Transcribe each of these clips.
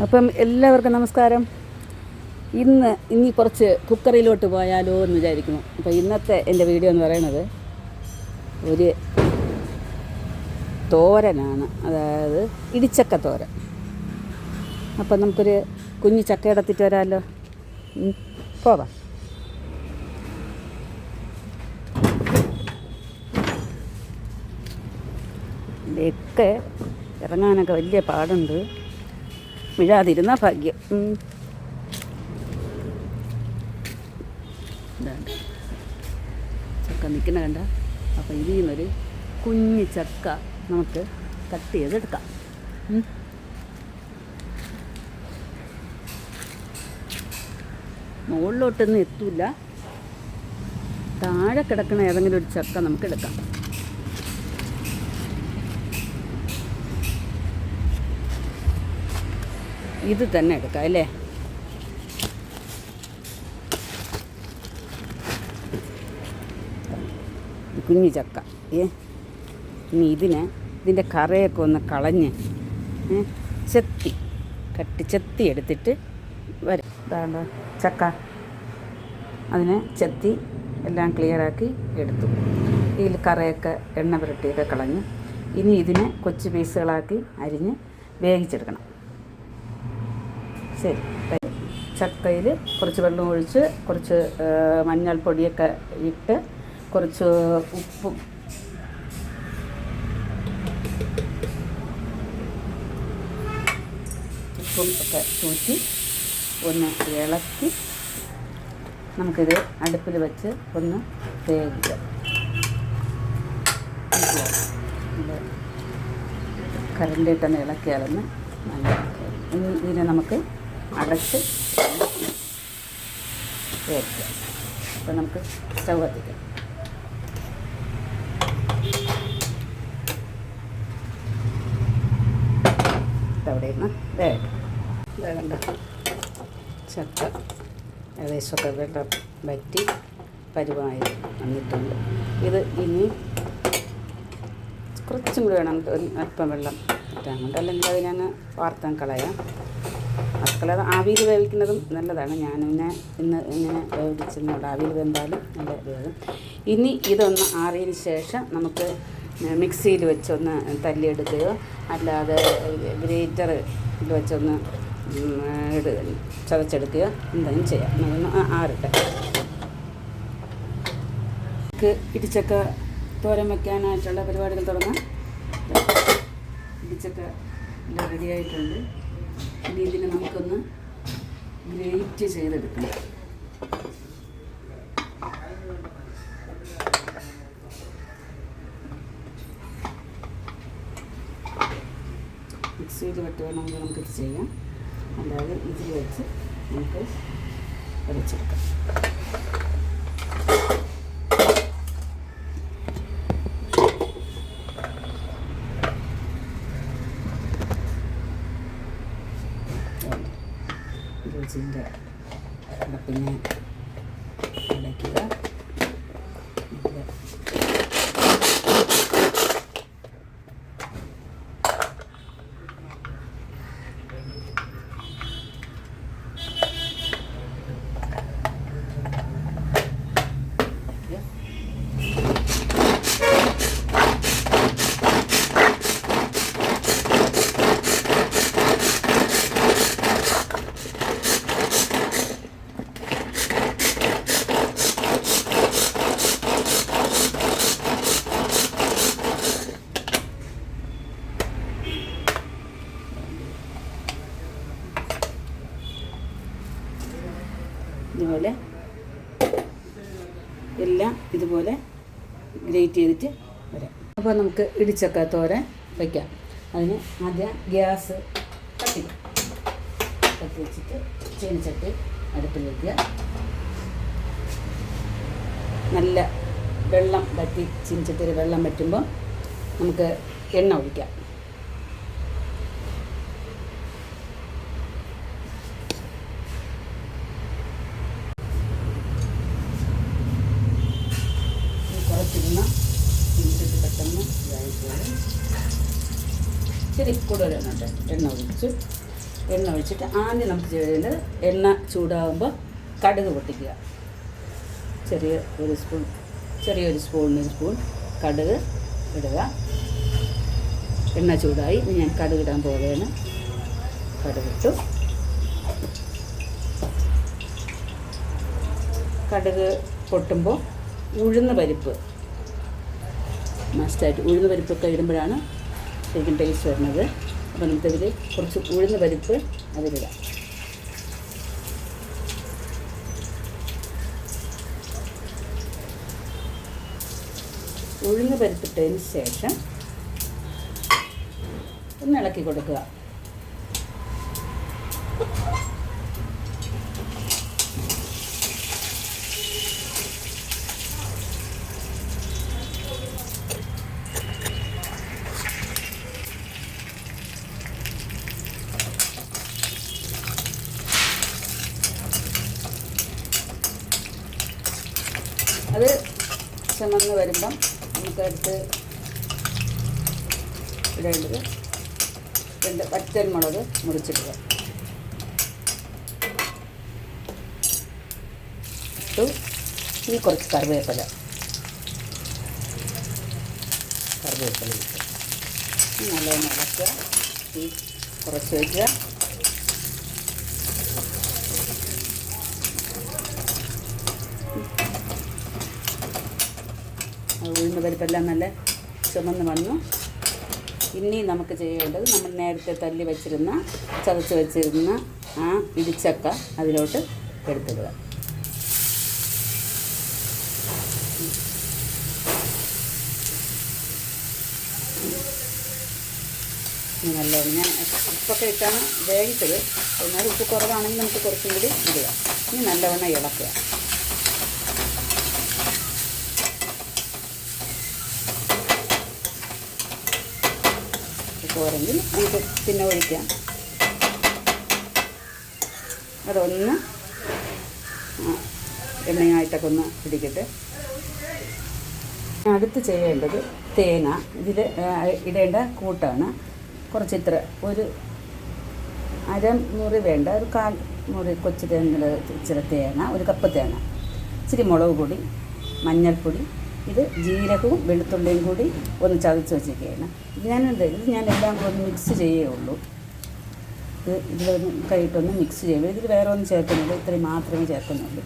അപ്പം എല്ലാവർക്കും നമസ്കാരം. ഇന്ന് ഇനി കുറച്ച് കുക്കറിലോട്ട് പോയാലോ എന്ന് വിചാരിക്കുന്നു. അപ്പോൾ ഇന്നത്തെ എന്റെ വീഡിയോ എന്ന് പറയുന്നത് ഒരു തോരനാണ്. അതായത് ഇടിച്ചക്ക തോരൻ. അപ്പം നമുക്കൊരു കുഞ്ഞു ചക്ക എടുത്തിട്ട് വരാമല്ലോ. പോവാം. ഇതൊക്കെ ഇറങ്ങാനൊക്കെ വലിയ പാടുണ്ട്. വീഴാതിരുന്ന ഭാഗ്യം. ചക്ക നിൽക്കുന്ന കണ്ട. അപ്പോൾ ഇതിൽ നിന്നൊരു കുഞ്ഞ് ചക്ക നമുക്ക് കട്ട് ചെയ്തെടുക്കാം. മുകളിലോട്ടൊന്നും എത്തൂല. താഴെ കിടക്കുന്ന ഏതെങ്കിലും ഒരു ചക്ക നമുക്ക് എടുക്കാം. ഇത് തന്നെ എടുക്കാം അല്ലേ? കുഞ്ഞു ചക്ക ഏ? ഇനി ഇതിനെ ഇതിന്റെ കറയൊക്കെ ഒന്ന് കളഞ്ഞ് ചെത്തി കട്ടി ചെത്തി എടുത്തിട്ട് വരും. ചക്ക അതിനെ ചെത്തി എല്ലാം ക്ലിയറാക്കി എടുത്തു. ഇതിൽ കറയൊക്കെ എണ്ണ പുരട്ടിയൊക്കെ കളഞ്ഞ് ഇനി ഇതിനെ കൊച്ചു പീസുകളാക്കി അരിഞ്ഞ് വേവിച്ചെടുക്കണം. ശരി ചക്കയിൽ കുറച്ച് വെള്ളം ഒഴിച്ച് കുറച്ച് മഞ്ഞൾപ്പൊടിയൊക്കെ ഇട്ട് കുറച്ച് ഉപ്പും. ഉപ്പും ഒക്കെ തൂറ്റി ഒന്ന് ഇളക്കി നമുക്കിത് അടുപ്പിൽ വെച്ച് ഒന്ന് വേവിക്കാം. കറണ്ടിട്ടൊന്ന് ഇളക്കിയാലൊന്ന് നല്ല ഇനി ഇതിനെ നമുക്ക് അടച്ച് വേവിക്കുക അപ്പം നമുക്ക് സ്റ്റൗ കത്തിക്കാം. അവിടെ നിന്ന് വേഗം ചക്ക ഏകദേശമൊക്കെ വെള്ളം വറ്റി പരുവായി വന്നിട്ടുണ്ട്. ഇത് ഇനി കുറച്ചും കൂടി വേണം. അല്പം വെള്ളം ഇട്ടാൻ കൊണ്ട് അല്ലെങ്കിൽ അതിനെ വാർത്താൻ കളയാം. മക്കളെ ആവിയിൽ വേവിക്കുന്നതും നല്ലതാണ്. ഞാൻ പിന്നെ ഇന്ന് ഇങ്ങനെ വേവിച്ചിരുന്നുണ്ട് ആവിയിൽ വെന്താലും നല്ല വേഗം ഇനി ഇതൊന്ന് ആറിയതിന് ശേഷം നമുക്ക് മിക്സിയിൽ വെച്ചൊന്ന് തല്ലിയെടുക്കുകയോ അല്ലാതെ ഗ്രേറ്ററിൽ വെച്ചൊന്ന് ഉം, ഇട് ചതച്ചെടുക്കുകയോ എന്തെങ്കിലും ചെയ്യാം. ആ- ആറട്ടെ. ഇടിച്ചക്ക തോരൻ വയ്ക്കാനായിട്ടുള്ള പരിപാടികൾ തുടങ്ങാം. ഇടിച്ചക്ക റെഡിയായിട്ടുണ്ട് ഇനി ഇതിനെ നമുക്കൊന്ന് ഗ്രേറ്റ് ചെയ്തെടുക്കണം മിക്സിയിൽ വെട്ട് വേണമെങ്കിൽ നമുക്കിത് ചെയ്യാം. അല്ലാതെ ഇതിൽ വെച്ച് നമുക്ക് അരച്ചെടുക്കാം. つんで。やっぱね。അപ്പോൾ നമുക്ക് ഇടിച്ചക്ക തോരൻ വയ്ക്കാം അതിന് ആദ്യം ഗ്യാസ് കത്തി കത്തി വെച്ചിട്ട് ചീനച്ചട്ടി അടുപ്പിൽ വയ്ക്കുക നല്ല വെള്ളം വറ്റി ചീനച്ചട്ടിയിൽ വെള്ളം വറ്റുമ്പോൾ നമുക്ക് എണ്ണ ഒഴിക്കാം. കുറച്ചിരുന്ന പെട്ടെന്ന് കൂടെ ഒരു എണ്ണ എണ്ണ ഒഴിച്ചു. എണ്ണ ഒഴിച്ചിട്ട് ആദ്യം നമുക്ക് ചെയ്യേണ്ടത് എണ്ണ ചൂടാകുമ്പോൾ കടുക് പൊട്ടിക്കുക. ചെറിയ ഒരു സ്പൂൺ ചെറിയൊരു സ്പൂണിന് സ്പൂൺ കടുക് ഇടുക. എണ്ണ ചൂടായി. ഇനി ഞാൻ കടുക് ഇടാൻ പോവുകയാണ്. കടുക് ഇട്ടു. കടുക് പൊട്ടുമ്പോൾ ഉഴുന്ന് പരിപ്പ് മസ്റ്റായിട്ട് ഉഴുന്ന് പരിപ്പൊക്കെ ഇടുമ്പോഴാണ് ശരിക്കും ടേസ്റ്റ് വരുന്നത്. അപ്പോൾ നമുക്കതിൽ കുറച്ച് ഉഴുന്ന് പരിപ്പ് അതിലിടാം. ഉഴുന്ന് പരിപ്പിട്ടതിന് ശേഷം ഒന്ന് ഇളക്കി കൊടുക്കുക. അത് ചുമന്ന് വരുമ്പം നമുക്കടുത്ത് ഇടേണ്ടത് രണ്ട് പച്ചമുളക് മുറിച്ചിടുക. ഇട്ടു. ഈ കുറച്ച് കറിവേപ്പില. കറിവേപ്പില ഇട്ടു. നല്ലോണം ഇളക്കുക. ഈ കുറച്ച് വയ്ക്കുക ഉഴുന്ന പരിപ്പെല്ലാം നല്ല ചുമന്ന് വന്നു. ഇനി നമുക്ക് ചെയ്യേണ്ടത് നമ്മൾ നേരത്തെ തല്ലി വെച്ചിരുന്ന ചതച്ച് വെച്ചിരുന്ന ആ ഇടിച്ചക്ക അതിലോട്ട് എടുത്തിടുക. നല്ലോണം ഞാൻ ഉപ്പൊക്കെ ഇട്ടാണ് വേവിച്ചത്. എന്നാൽ ഉപ്പ് കുറവാണെങ്കിൽ നമുക്ക് കുറച്ചും കൂടി ഇടുക. ഇനി നല്ലവണ്ണം ഇളക്കുക. പോരെങ്കിൽ നമുക്ക് പിന്നെ ഒഴിക്കാം. അതൊന്ന് എണ്ണയായിട്ടൊക്കെ ഒന്ന് പിടിക്കട്ടെ. അടുത്ത് ചെയ്യേണ്ടത് തേങ്ങ. ഇതിൽ ഇടേണ്ട കൂട്ടാണ്. കുറച്ച് ഇത്ര. ഒരു അര മുറി വേണ്ട. ഒരു കാൽ മുറി കൊച്ചു തേങ്ങ ഇച്ചിരി തേങ്ങ ഒരു കപ്പ് തേങ്ങ. ഇച്ചിരി മുളക് പൊടി മഞ്ഞൾപ്പൊടി ഇത് ജീരകവും വെളുത്തുള്ളിയും കൂടി ഒന്ന് ചതച്ച് വെച്ചിരിക്കുകയാണ്. ഇത് ഇത് ഞാൻ എല്ലാം കൂടി ഒന്ന് മിക്സ് ഉള്ളൂ. ഇത് ഇതിലൊന്ന് കൈയിട്ടൊന്ന് മിക്സ് ചെയ്യുള്ളൂ ഇതിൽ വേറെ ഒന്നും ചേർക്കുന്നില്ല. ഇത്രയും മാത്രമേ ചേർക്കുന്നുള്ളൂ.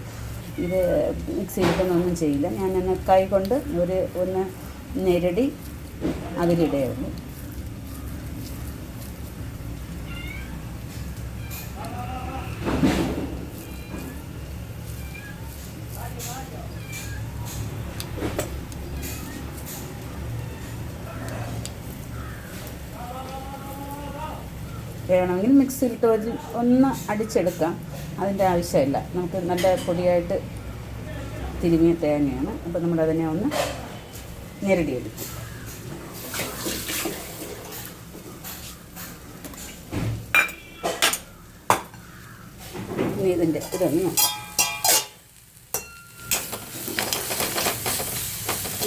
ഇത് മിക്സ് ചെയ്തിട്ടൊന്നും ചെയ്യില്ല. ഞാൻ എന്നെ കൈ കൊണ്ട് ഒരു ഒന്ന് ഞെരടി അതിലിടേ വേണമെങ്കിൽ മിക്സിയിലിട്ട് ഒരു ഒന്ന് അടിച്ചെടുക്കാം. അതിന്റെ ആവശ്യമില്ല. നമുക്ക് നല്ല പൊടിയായിട്ട് തിരുമിയ തേങ്ങയാണ്. അപ്പോൾ നമ്മൾ അതിനെ ഒന്ന് ഞെരടിയെടുക്കും. ഇതിന്റെ ഇതൊന്ന്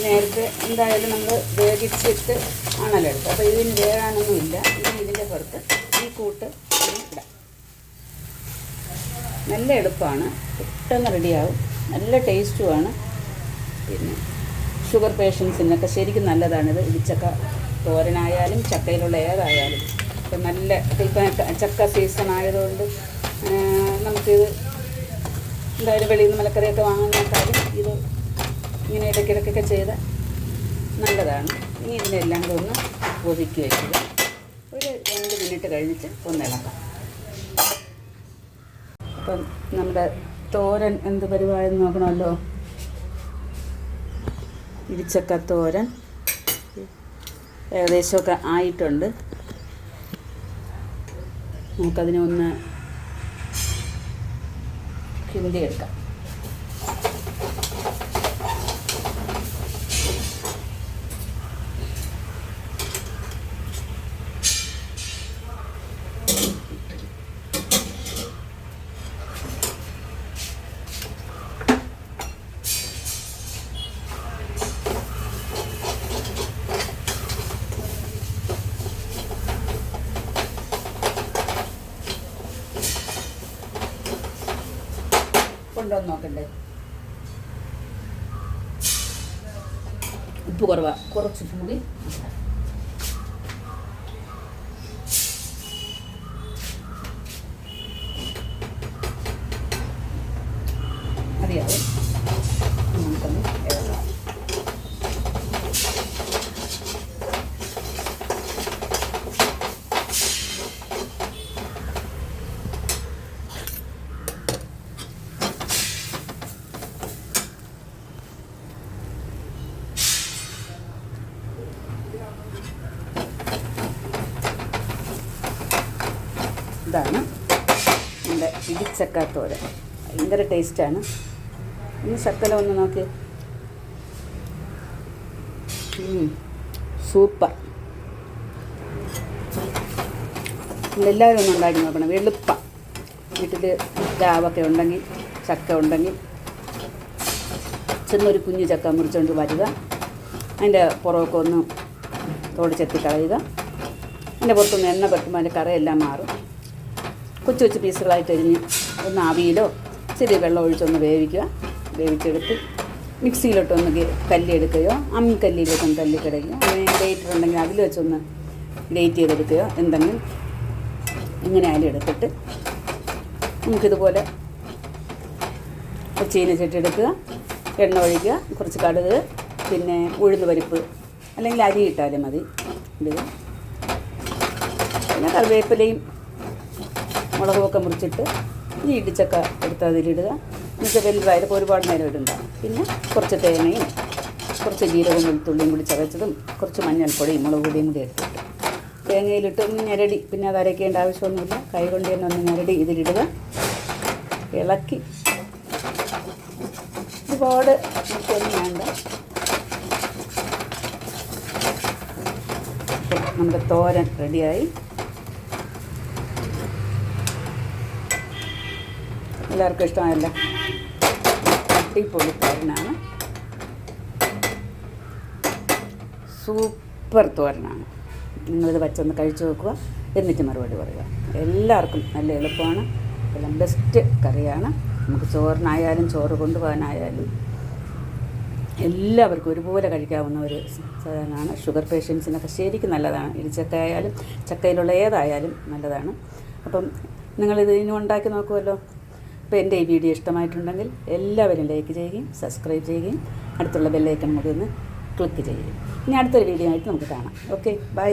നേരത്തെ എന്തായാലും നമ്മൾ വേവിച്ചിട്ട് ആണല്ലോ എടുത്തത് അപ്പോൾ ഇതിന് വേകാനൊന്നുമില്ല ഇനി ഇതിന്റെ പുറത്ത് കൂട്ട് ഇടാം. നല്ല എളുപ്പമാണ്. പെട്ടെന്ന് റെഡിയാവും. നല്ല ടേസ്റ്റുമാണ്. പിന്നെ ഷുഗർ പേഷ്യൻസിനൊക്കെ ശരിക്കും നല്ലതാണിത്. ഇടിച്ചക്ക തോരനായാലും ചക്കയിലുള്ള ഏതായാലും. ഇപ്പം നല്ല ഇപ്പം ചക്ക സീസൺ ആയതുകൊണ്ട് നമുക്കിത് എന്തായാലും വെളിയിൽ നിന്ന് മലക്കറിയൊക്കെ വാങ്ങുന്നേക്കാളും ഇത് ഇങ്ങനെ ഇടയ്ക്കിടയ്ക്കൊക്കെ ചെയ്ത് നല്ലതാണ്. ഇനി ഇതിനെല്ലാം കൂടെ ഒന്ന് ഒതുക്കി വയ്ക്കുക ഒരു രണ്ട് മിനിറ്റ് കഴിഞ്ഞിട്ട് ഒന്ന് ഇളക്കാം. അപ്പം നമ്മുടെ തോരൻ എന്ത് പരിപാടി നോക്കണമല്ലോ? ഇടിച്ചക്ക തോരൻ. ഏകദേശമൊക്കെ ആയിട്ടുണ്ട്. നമുക്കതിനെ ഒന്ന് കിണ്ടിയെടുക്കാം. ഉണ്ടോ ഉപ്പ് കുറവാണ് കുറച്ച് കൂടി മതിയാവും ഇനി നമുക്കൊന്ന് ഇളകാം ഇതാണ് നമ്മുടെ ഇടിച്ചക്കാത്തോരൻ ഭയങ്കര ടേസ്റ്റാണ്. ഒന്ന് ശക്കല ഒന്ന് നോക്കി. സൂപ്പർ. എല്ലാവരും ഒന്ന് ഉണ്ടാക്കി നോക്കണം. എളുപ്പം വീട്ടിൽ രാവൊക്കെ ഉണ്ടെങ്കിൽ ചക്ക ഉണ്ടെങ്കിൽ ചെന്നൊരു കുഞ്ഞു ചക്ക മുറിച്ചുകൊണ്ട് വരിക. അതിന്റെ പുറമൊക്കെ ഒന്ന് തോട് ചെത്തി കളയുക. അതിന്റെ പുറത്തൊന്ന് എണ്ണ പെട്ടുമ്പോൾ അതിന്റെ കറയെല്ലാം മാറും. കൊച്ചു കൊച്ചു പീസുകളായിട്ട് അരിഞ്ഞ് ഒന്ന് ആവിയിലോ ചെറിയ വെള്ളം ഒഴിച്ചൊന്ന് വേവിക്കുക. വേവിച്ചെടുത്ത് മിക്സിയിലോട്ടൊന്ന് കല്ലിയെടുക്കുകയോ അമ്മിക്കല്ലിയിലോട്ടൊന്ന് തല്ലിക്കിടയ്ക്കുക അങ്ങനെ ഡേറ്റർ ഉണ്ടെങ്കിൽ അതിൽ വെച്ചൊന്ന് ഡേറ്റ് ചെയ്തെടുക്കുകയോ എന്തെങ്കിലും ഇങ്ങനെ അതിൽ എടുത്തിട്ട് നമുക്കിതുപോലെ ചീനച്ചട്ടി എടുക്കുക എണ്ണ ഒഴിക്കുക കുറച്ച് കടുക് പിന്നെ ഉഴുന്ന് പരിപ്പ് അല്ലെങ്കിൽ അരി ഇട്ടാലും മതി. ഇടുക പിന്നെ കറിവേപ്പിലയും മുളകുമൊക്കെ മുറിച്ചിട്ട് ഈ ഇടിച്ചക്ക എടുത്ത് അതിലിടുക. എന്നിട്ട് വലുതായാലും ഒരുപാട് നേരം ഇടണ്ട. പിന്നെ കുറച്ച് തേങ്ങയും കുറച്ച് ജീരകവും വെളുത്തുള്ളിയും കൂടി ചതച്ചതും കുറച്ച് മഞ്ഞൾപ്പൊടിയും മുളക് പൊടിയും കൂടി എടുത്തിട്ട് തേങ്ങയിലിട്ട് ഒന്ന് ഞരടി. പിന്നെ അത് അരയ്ക്കേണ്ട ആവശ്യമൊന്നുമില്ല. കൈ കൊണ്ട് തന്നെ ഒന്ന് ഞരടി ഇതിലിടുക. ഇളക്കി. ഒരുപാട് വേണ്ട. നമ്മുടെ തോരൻ റെഡിയായി എല്ലാവർക്കും ഇഷ്ടമായല്ല. അടിപൊളി തോരനാണ്. സൂപ്പർ തോരനാണ്. നിങ്ങളിത് വച്ചൊന്ന് കഴിച്ചു നോക്കുക. എന്നിട്ട് മറുപടി പറയുക. എല്ലാവർക്കും നല്ല എളുപ്പമാണ്. എല്ലാം ബെസ്റ്റ് കറിയാണ്. നമുക്ക് ചോറിനായാലും ചോറ് കൊണ്ടുപോകാനായാലും എല്ലാവർക്കും ഒരുപോലെ കഴിക്കാവുന്ന ഒരു സാധനമാണ്. ഷുഗർ പേഷ്യൻസിനൊക്കെ ശരിക്കും നല്ലതാണ്. ഇടിച്ചക്ക ആയാലും ചക്കയിലുള്ള ഏതായാലും നല്ലതാണ്. അപ്പം നിങ്ങളിത് ഇനി ഉണ്ടാക്കി നോക്കുമല്ലോ അപ്പോൾ എന്റെ ഈ വീഡിയോ ഇഷ്ടമായിട്ടുണ്ടെങ്കിൽ എല്ലാവരും ലൈക്ക് ചെയ്യുകയും സബ്സ്ക്രൈബ് ചെയ്യുകയും അടുത്തുള്ള ബെല്ലൈക്കൺ കൂടി ഒന്ന് ക്ലിക്ക് ചെയ്യുകയും. ഇനി അടുത്തൊരു വീഡിയോ ആയിട്ട് നമുക്ക് കാണാം. Okay bye.